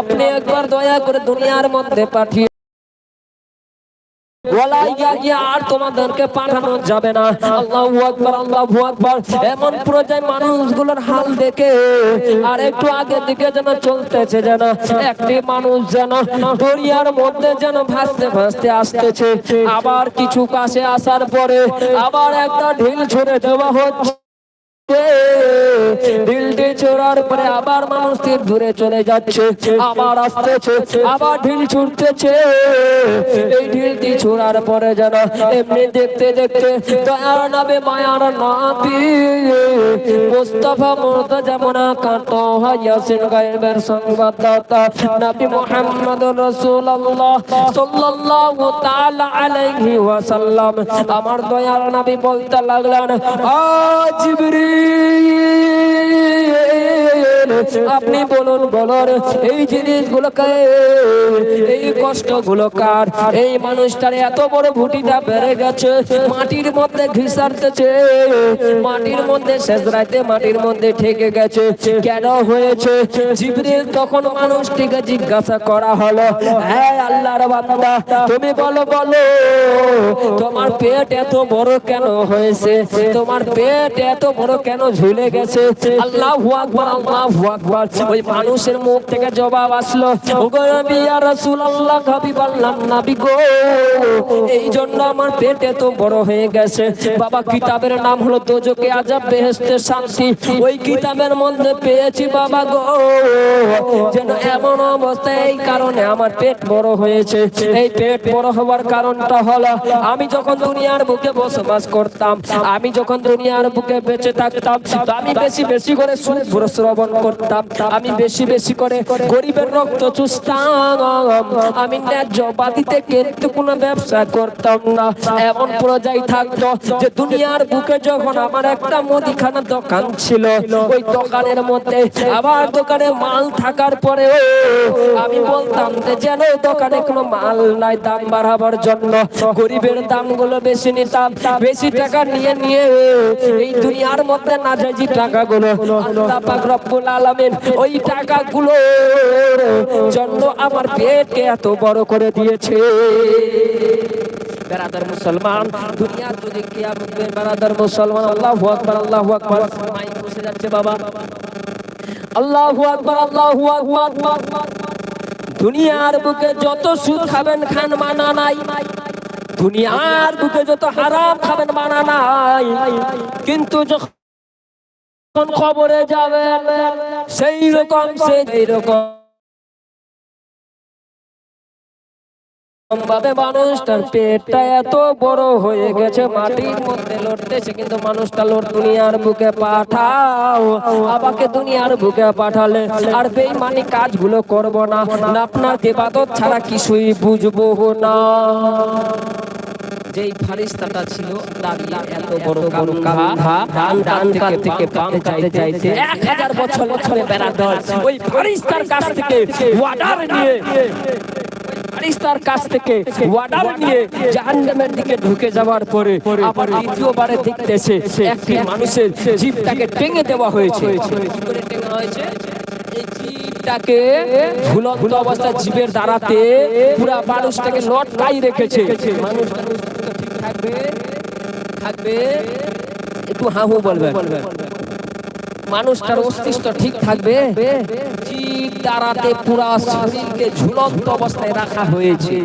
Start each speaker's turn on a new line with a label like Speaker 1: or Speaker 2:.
Speaker 1: আপনি একবার দয়া করে দুনিয়ার মধ্যে পাঠিয়ে একটু দিকে যেন চলতেছে যেন, একটি মানুষ মধ্যে যেন ভাসতে ভাসতে আসতেছে। আবার কিছু কাছে আসার পরে আবার একটা ঢিল ছড়ে দেওয়া হচ্ছে। ঢিলটি চোরার পরে আবার মানুষটি দূরে চলে যাচ্ছে। আবার আসতেছে, আবার ঢিল ছুটতেছে। এই ঢিলটি ছোড়ার পরে যেন এমনি দেখতে দেখতে দয়ার নামে মায়ার নাবি মুস্তাফা মুর্দা যেমন কান্ত ইয়াসিন গায়েবের সংবাদদাতা সাল্লাল্লাহু তাআলা আলাইহি আমার দয়ার নবী বলতে লাগলেন, আ জিবরিল! আপনি বলুন বলুন, এই জিনিসগুলো এই কষ্টগুলো কার? এই মানুষটার এত বড় ভুটিটা বেড়ে গেছে, মাটির মধ্যে ঘিসারতেছে। মাটির মধ্যে শেষ রাতে মাটির মধ্যে ঠেকে গেছে। কেন হয়েছে? জিবরিল তখন মানুষটিকে জিজ্ঞাসা করা হলো হ্যাঁ আল্লাহর বান্দা, তুমি বলো বলো, তোমার পেট এত বড় কেন হয়েছে? তোমার পেট এত বড় কেন ঝুলে গেছে? আল্লাহু আকবার মানুষের মুখ থেকে জবাব আসলো এই জন্য আমার পেট এত বড় হয়ে গেছে। বাবা, কিতাবের নাম হলো দোজকে আজাব শান্তি। ওই কিতাবের মধ্যে পেয়েছি, বাবা গো, যেন এমন অবস্থায় এই কারণে আমার পেট বড় হয়েছে। এই পেট বড় হওয়ার কারণটা হলো, আমি যখন দুনিয়ার বুকে বসবাস করতাম, আমি যখন দুনিয়ার বুকে বেঁচে থাকতাম, আমি বেশি বেশি করে সুদ শ্রবণ করতাম আমি বেশি বেশি করে গরিবের রক্ত চুষতাম। আমি ন্যায্য বাদিতে কিন্তু কোনো ব্যবসা করতাম না। এমন পর্যায়ে থাকতো যে দুনিয়ার বুকে যখন আমার একটা মুদিখানা দোকান ছিল, ওই দোকানের মধ্যে আবার দোকানে মাল থাকার পরে আমি বলতাম যে যেন দোকানে কোনো মাল নাই দাম বাড়াবার জন্য। গরিবের দামগুলো বেশি নিতাম, বেশি টাকা নিয়ে নিয়ে এই দুনিয়ার মধ্যে না যায় যে টাকাগুলো আল্লাহ পাক রব্বুল আলামিন, ওই টাকাগুলো জন্য আমার পেটকে এত বড় করে দিয়েছে। দুনিয়ার বুকে যত সুদ খাবেন, খান মানা নাই। দুনিয়ার বুকে যত হারাম খাবেন, মানা নাই। কিন্তু যখন খবরে যাবেন সেই রকম সেই মানুষটার পেটটা এত বড় হয়ে গেছে, মাটির মধ্যে লড়তেছে, কিন্তু মানুষটা লড় দুনিয়ার বুকে পাঠাও, আমাকে দুনিয়ার বুকে পাঠালে আর বেইমানি কাজগুলো করব না। আপনার দেবাদত ছাড়া কিছুই বুঝব না। যেই ফারিস্তাটা ছিল দাঁড়িয়ে এত বড় বড় কাঁধা ডান ডান কাঁধ থেকে বাম বছর বছরে ওই ফারিস্তার কাছ থেকে ওয়ার্ডার নিয়ে ফারিস্তার কাছ থেকে ওয়ার্ডার নিয়ে জাহান্নামের দিকে ঢুকে যাওয়ার পরে আবার দ্বিতীয়বারে দেখতেছে একটি মানুষের জীবটাকে টেঙে দেওয়া হয়েছে। জীবটাকে ঝুলন্ত অবস্থায় জীবের দাঁড়াতে পুরা মানুষটাকে লটকাই রেখেছে। মানুষ থাকবে থাকবে, একটু হাহু বলবে মানুষটার অস্তিত্ব ঠিক থাকবে জীব দাঁড়াতে পুরা শরীরকে ঝুলন্ত অবস্থায় রাখা হয়েছে।